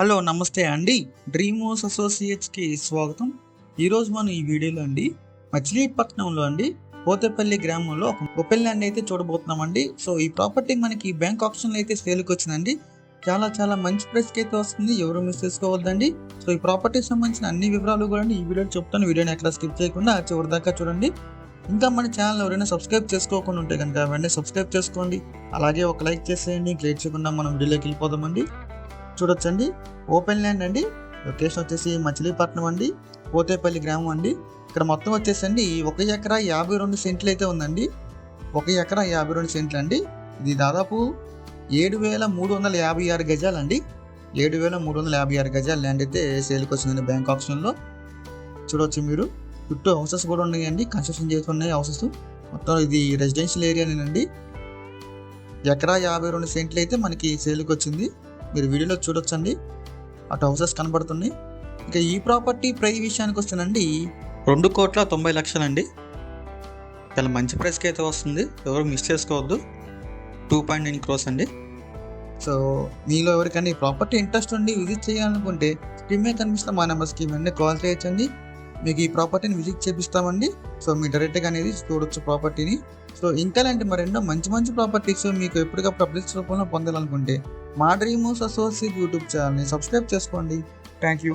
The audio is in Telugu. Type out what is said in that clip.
హలో నమస్తే అండి. డ్రీమోస్ అసోసియేట్స్కి స్వాగతం. ఈరోజు మనం ఈ వీడియోలో అండి మచిలీపట్నంలో అండి పోతేపల్లి గ్రామంలో ఒక ఒపెల్ ల్యాండ్ అయితే చూడబోతున్నామండి. సో ఈ ప్రాపర్టీ మనకి బ్యాంక్ ఆప్షన్లో అయితే సేల్కి వచ్చిందండి. చాలా చాలా మంచి ప్రైస్కి అయితే వస్తుంది. ఎవరు మిస్ చేసుకోవద్దండి. సో ఈ ప్రాపర్టీకి సంబంధించిన అన్ని వివరాలు కూడా ఈ వీడియో చెప్తాను. వీడియోని ఎక్కడ స్కిప్ చేయకుండా చివరి దాకా చూడండి. ఇంకా మన ఛానల్ ఎవరైనా సబ్స్క్రైబ్ చేసుకోకుండా ఉంటే కనుక వెంటనే సబ్స్క్రైబ్ చేసుకోండి. అలాగే ఒక లైక్ చేసేయండి. లేట్ చేయకుండా మనం వీడియోలోకి వెళ్ళిపోదామండి. చూడొచ్చండి. ఓపెన్ ల్యాండ్ అండి. లొకేషన్ వచ్చేసి మచిలీపట్నం అండి. పోతేపల్లి గ్రామం అండి. ఇక్కడ మొత్తం వచ్చేసండి ఒక ఎకరా యాభై రెండు సెంట్లు అయితే ఉందండి. ఒక ఎకరా యాభై రెండు సెంట్లు అండి. ఇది దాదాపు ఏడు వేల మూడు వందల యాభై ఆరు గజాలండి. ఏడు వేల మూడు వందల యాభై ఆరు గజాలు ల్యాండ్ అయితే సేల్కి వచ్చిందండి బ్యాంక్ ఆప్షన్లో చూడవచ్చు మీరు. చుట్టూ హౌసెస్ కూడా ఉన్నాయండి. కన్స్ట్రక్షన్ చేసి హౌసెస్ మొత్తం ఇది రెసిడెన్షియల్ ఏరియానేనండి ఎకరా యాభై రెండు సెంట్లు అయితే మనకి సేల్కి వచ్చింది. మీరు వీడియోలో చూడొచ్చండి. అటు హౌసెస్ కనబడుతున్నాయి. ఇంకా ఈ ప్రాపర్టీ ప్రైస్ విషయానికి వస్తుందండి రెండు కోట్ల తొంభై లక్షలండి. చాలా మంచి ప్రైస్కి అయితే వస్తుంది. ఎవరు మిస్ చేసుకోవద్దు. టూ పాయింట్ నైన్ క్రోస్ అండి. సో మీలో ఎవరికైనా ఈ ప్రాపర్టీ ఇంట్రెస్ట్ ఉండి విజిట్ చేయాలనుకుంటే స్క్రీన్ మీద కనిపిస్తున్న మా నెంబర్స్కి వెంటనే కాల్ చేయొచ్చండి. మీకు ఈ ప్రాపర్టీని విజిట్ చేపిస్తామండి. సో మీ డైరెక్ట్గా అనేది చూడొచ్చు ప్రాపర్టీని సో ఇంకా లాంటి మరెన్నో మంచి మంచి ప్రాపర్టీస్ మీకు ఎప్పటికప్పుడు అప్డేట్స్ రూపంలో పొందాలనుకుంటే మా డ్రీమోస్ అసోసియేట్ యూట్యూబ్ ఛానల్ని సబ్స్క్రైబ్ చేసుకోండి. Thank you.